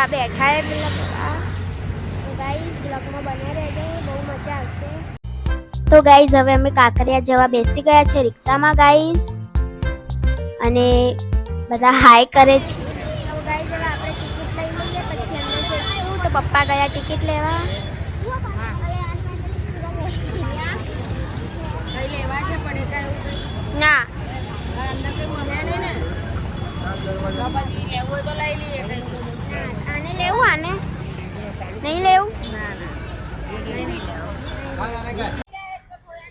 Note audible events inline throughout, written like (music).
આ બેઠા એ તો ગાઈઝ હવે અમે કાંકરિયા જવા બેસી ગયા છે રિક્ષામાં ગાઈઝ અને બધા હાય કરે છે. તો પપ્પા ગયા ટિકિટ લેવા. ના અંદર કંઈ મળ્યા નહીં ને તો પછી લેવું હોય તો લઈ લઈએ કંઈ લેવું આને નહીં લેવું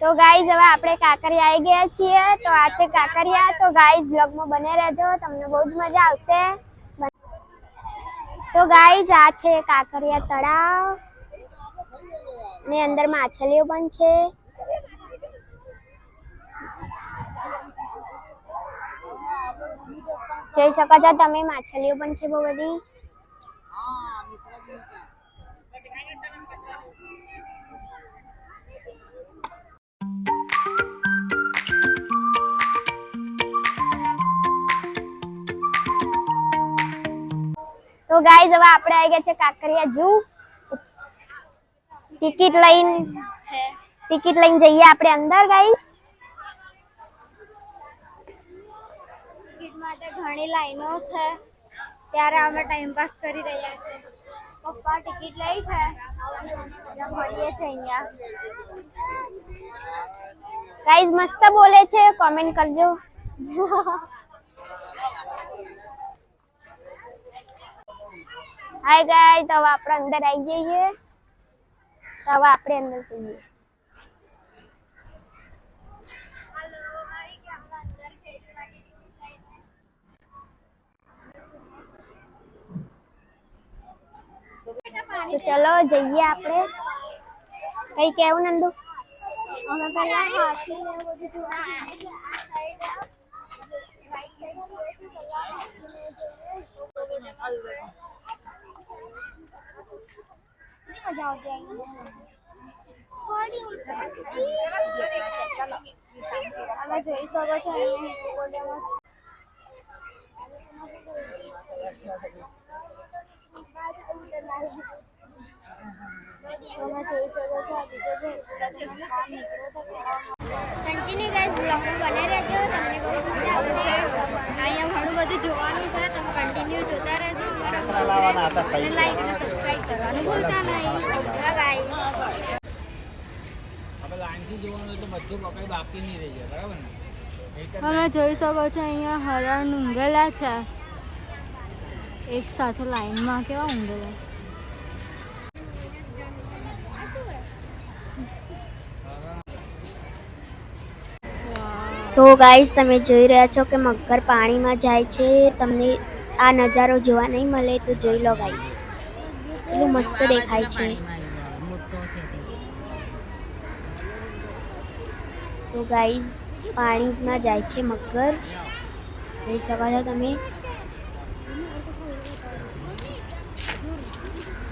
તો ગાઈઝ હવે આપણે કાંકરિયા આવી ગયા છીએ. તો આ છે કાંકરિયા. તો ગાઈઝ બ્લોગમાં બને રહેજો. તમને બહુ જ મજા આવશે. તો ગાઈઝ આ છે કાંકરિયા તળાવ. ને અંદર માછલીઓ પણ છે. જોઈ શકો છો તમે, માછલીઓ પણ છે બહુ બધી. તો ગાઈઝ હવે આપણે આવી ગયા છે કાંકરિયા જૂ ટિકિટ લઈને છે. ટિકિટ લઈને જઈએ આપણે અંદર ગાઈઝ ટિકિટ માટે ઘણી લાઈનો છે. ત્યારે અમે ટાઈમ પાસ કરી રહ્યા છે. પપ્પા ટિકિટ લઈ છે. મળીએ છે અહીંયા. ગાઈઝ મસ્ત બોલે છે. કોમેન્ટ કરજો. (laughs) હાય ગાય તો હવે આપણે અંદર આવી જઈએ તો હવે આપણે અંદર જઈએ. તો ચલો જઈએ આપણે. કઈ કેવું નંદુ? અમે પહેલા હાથી ને બધું જોવા side મજા આવતી અમે જોઈ શકો છો અહીંયા તમે જોઈ શકો છો આ બીજો જે કન્ટિન્યુ ગાઈસ બ્લોગમાં બનાવી રહેજો તમને બહુ મજા આવશે. અહીંયા ઘણું બધું જોવાનું છે તમે કન્ટિન્યુ જોતા રહેજો. અને લાઈક અને સબસ્ક્રાઇબ કરવાનું ભૂલતા નહીં. આપણે લાઈનથી જોવાનું એટલે બધું પકડી બાકી નહીં રહી જાય બરાબર ને? તમે જોઈ શકો છો અહીંયા હરણ ઊંઘેલા છે. એક સાથે લાઈનમાં કેવા ઊંઘેલા છે? તો ગાઈસ તમે જોઈ રહ્યા છો કે મગર પાણીમાં જાય છે. તમને આ નજારો જોવા નહીં મળે તો જોઈ લો ગાઈસ એટલું મસ્ત દેખાય છે. તે. તો ગાઈસ પાણીમાં જાય છે મગર. જોઈ શકો છો તમે.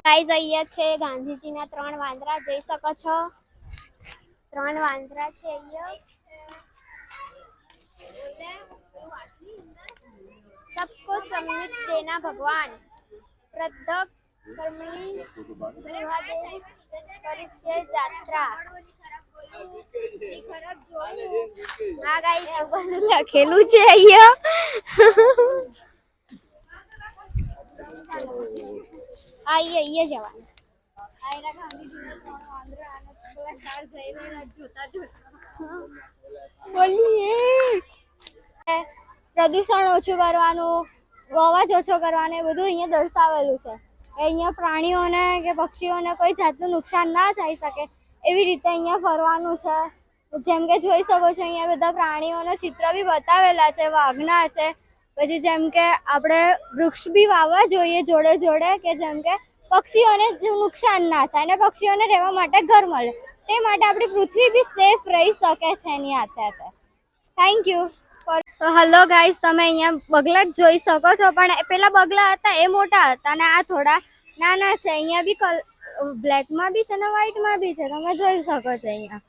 ગાઈસ અહીંયા છે ગાંધીજીના ત્રણ વાંદરા. જોઈ શકો છો? ત્રણ વાંદરા છે અહીંયા. सबको सम्मित देना भगवान प्रत्यक कर्मणि परिचय यात्रा હા ગાઈસ આ બધું લખેલું છે અહીંયા આ અહીંયા અહીંયા જવાનું બોલીએ. પ્રદૂષણ ઓછું કરવાનું, અવાજ ઓછો કરવાનો, એ બધું અહીંયા દર્શાવેલું છે. કે અહીંયા પ્રાણીઓને કે પક્ષીઓને કોઈ જાતનું નુકસાન ના થઈ શકે એવી રીતે અહીંયા ફરવાનું છે. જેમ કે જોઈ શકો છો, અહીંયા બધા પ્રાણીઓના ચિત્ર બી બતાવેલા છે, વાઘના છે. પછી જેમ કે આપણે વૃક્ષ બી વાવવા જોઈએ જોડે જોડે કે જેમ કે પક્ષીઓને નુકસાન ના થાય અને પક્ષીઓને રહેવા માટે ઘર મળે. તે માટે આપણી પૃથ્વી બી સેફ રહી શકે છે એની હાથે હાથે. થેન્ક યુ હલો ગાઈસ તમે અહીંયા બગલા જોઈ શકો છો, પણ પેલા બગલા હતા એ મોટા હતા અને આ થોડા નાના છે. અહીંયા બી કલ બ્લેકમાં બી છે ને વ્હાઈટમાં બી છે, તમે જોઈ શકો છો અહીંયા.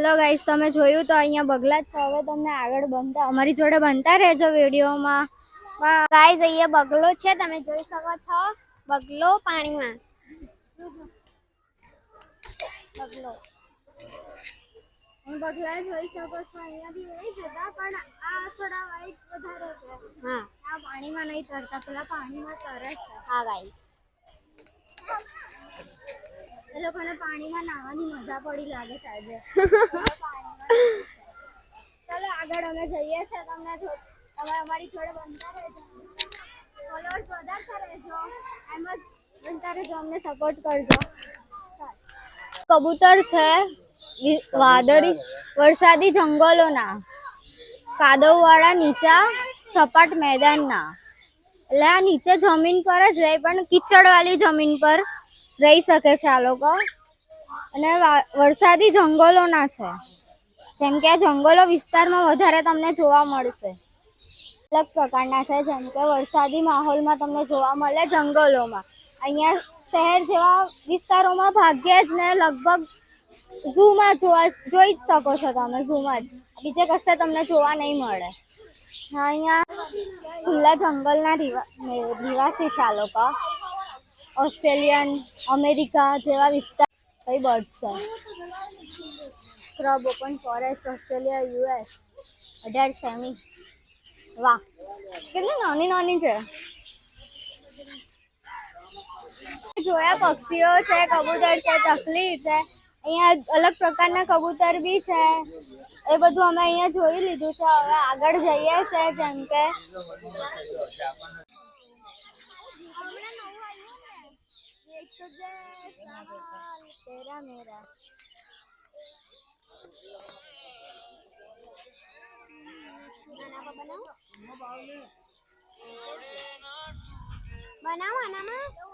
હેલો ગાઈસ તમે જોયું તો અહીંયા બગલા જ છે. હવે તમને આગળ બનતા અમારી જોડે બનતા રહેજો વિડીયોમાં. ગાઈસ અહીંયા બગલો છે. તમે જોઈ શકો છો. બગલો પાણીમાં. બગલો. બગલા જોઈ શકો છો. અહીંયા બી નહીં જતા પણ આ થોડા વાઈટ વધારે છે. હા. આ પાણીમાં નહીં તરતા. પેલા પાણીમાં તરે છે. હા ગાઈસ લોકોને પાણીમાં નાહવાની મજા પડી લાગે છે ચાલો આગળ અમે જઈએ છીએ તમને તમે અમારી જોડે બનતા રહેજો. ફોલોઅર્સ વધારતા રહેજો. એમ જ બનતા રહેજો, અમને સપોર્ટ કરજો. કબૂતર છે વાદળી, વરસાદી જંગલોના. કાદવવાળા નીચા, સપાટ મેદાનના. એટલે આ નીચે જમીન પર જ રહે, પણ કીચડવાળી જમીન પર રહી શકે છે આ લોકો. અને વરસાદી જંગલોના છે. જેમ કે આ જંગલો વિસ્તારમાં વધારે તમને જોવા મળશે. અલગ પ્રકારના છે. જેમ કે વરસાદી માહોલમાં તમને જોવા મળે જંગલોમાં. અહીંયા શહેર જેવા વિસ્તારોમાં ભાગ્યે જ ને લગભગ ઝૂમાં જોવા જોઈ જ શકો છો તમે ઝૂમાં જ. બીજે કશે તમને જોવા નહીં મળે. અહીંયા ખુલ્લા જંગલના નિવાસી છે આ લોકો. ઓસ્ટ્રેલિયન, અમેરિકા જેવા વિસ્તાર કઈ બર્ડ છે? Scrub, open forest, Australia, US, અઢાર સેમી વાહ. કેટલી નાની નાની છે. જોયા પક્ષીઓ છે, કબૂતર છે, ચકલી છે. અહીંયા અલગ પ્રકારના કબૂતર બી છે. એ બધું અમે અહીંયા જોઈ લીધું છે. હવે આગળ જઈએ છે, જેમ કે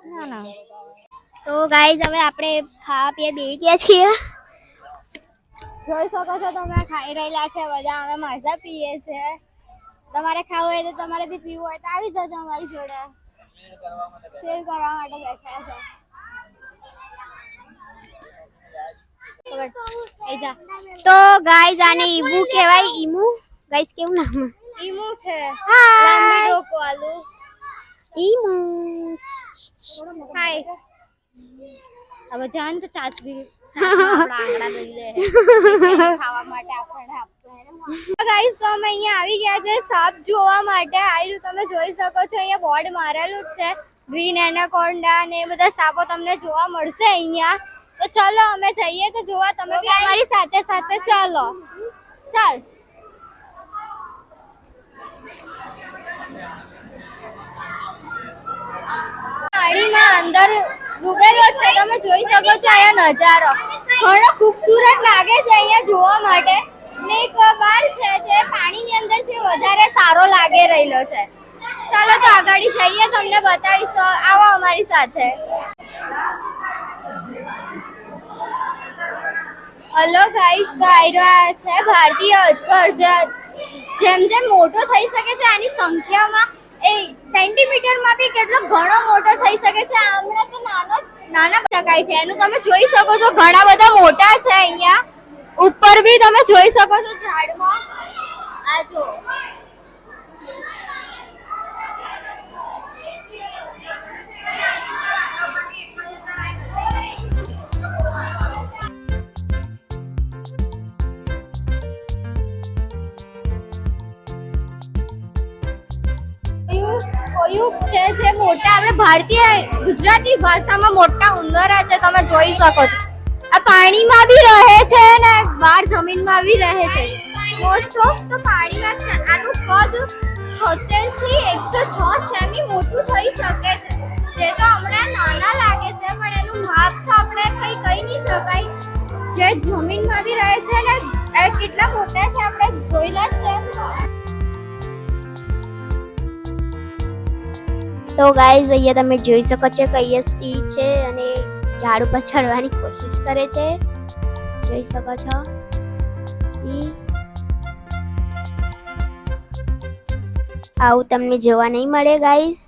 ના ના તો ગાઈઝ હવે આપણે ખાવા પીએ બેસી ગયા છીએ. જોઈ શકો છો તમે, ખાઈ રહેલા છે બધા અમે મજા પીએ છે. તમારે ખાવું હોય તો તમારે બી પીવું હોય તો આવી જજો અમારી જોડે. સેવ કરવા માટે બેઠા છે. તો ગાઈઝ આને ઈમુ કહેવાય? ઈમુ? ગાઈઝ કેવું નામ? ઈમુ છે. લાંબી ડોક વાળું ઈમુ. હાય હવે જાન તો ચાચવી. ગાઈસ (laughs) તો અમે અહીંયા આવી ગયા છે સાપ જોવા માટે. આયરું તમે જોઈ શકો છો અહીંયા બોર્ડ મારેલું જ છે. ગ્રીન એનાકોન્ડા ને એ બધા સાપો તમને જોવા મળશે અહીંયા. તો ચલો, અમે જઈએ તો જોવા. તમે બી અમારી સાથે સાથે ચાલો. ચાલ. પાણીમાં અંદર ડૂબેલો છે. તમે જોઈ શકો છો અહીંયા નજારો. ઘણો ખૂબસૂરત લાગે છે અહીંયા જોવા માટે. ને એક બાર છે જે પાણીની અંદર છે, વધારે સારો લાગે રહેલો છે. ચાલો તો આગળ જઈએ, તમને બતાવીશું. આવો અમારી સાથે. હલો ગાઈસ રહ્યા છે ભારતીય અજગર જેમ જેમ મોટો થઈ શકે છે, આની સંખ્યામાં એ સેન્ટીમીટરમાં બી કેટલો ઘણો મોટો થઈ શકે છે. હમણાં તો નાનો નાના શકાય છે. એનું તમે જોઈ શકો છો, ઘણા બધા મોટા છે અહીંયા. ઉપર બી તમે જોઈ શકો છો ઝાડમાં. આ જો. કોયું છે જે મોટા આપણે ભારતીય ગુજરાતી ભાષામાં મોટા ઉંદરા છે, તમે જોઈ શકો છો. આ પાણીમાં બી રહે છે ને, બહાર જમીનમાં બી રહે છે. મોસ્ટ ઓફ તો પાણીમાં છે. આનું કદ છોતેરથી એકસો છ સેમી મોટું થઈ શકે છે. જે તો હમણાં નાના લાગે છે, પણ એનું માપ તો આપણે કઈ કહી નહીં શકાય. જે જમીનમાં બી રહે છે ને, એ કેટલા મોટા છે, આપણે જોયેલા જ છે. તો ગાઈઝ અહીંયા તમે જોઈ શકો છો કે અહીંયા સી છે અને ઝાડ ઉપર ચડવાની કોશિશ કરે છે. જોઈ શકો છો. સી આવું તમને જોવા નહીં મળે ગાઈઝ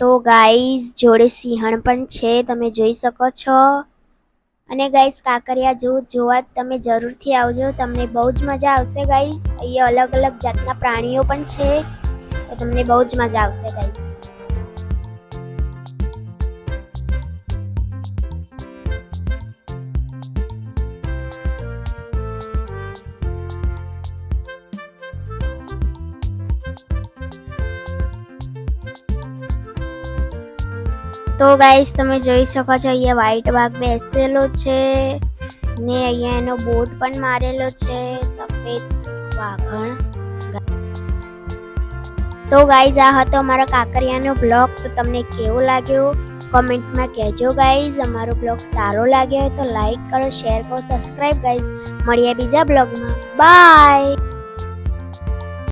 તો ગાઈઝ જોડે સિંહણ પણ છે, તમે જોઈ શકો છો. અને ગાઈઝ કાંકરિયા જો, જોવા તમે જરૂરથી આવજો, તમને બહુ જ મજા આવશે ગાઈઝ અહીંયા અલગ અલગ જાતના પ્રાણીઓ પણ છે. તો તમને બહુ જ મજા આવશે ગાઈસ તો ગાઈસ તમે જોઈ શકો છો, અહીંયા વ્હાઈટ વાઘ બેસેલો છે ને અહીંયા એનો બોર્ડ પણ મારેલો છે, સફેદ વાઘણ. તો ગાઈઝ આ હતો અમારો કાંકરિયાનો બ્લોગ તો તમને કેવો લાગ્યો? કોમેન્ટમાં કહેજો ગાઈઝ અમારો બ્લોગ સારો લાગ્યો હોય તો લાઈક કરો શેર કરો સબસ્ક્રાઈબ ગાઈઝ મળીએ બીજા બ્લોગમાં બાય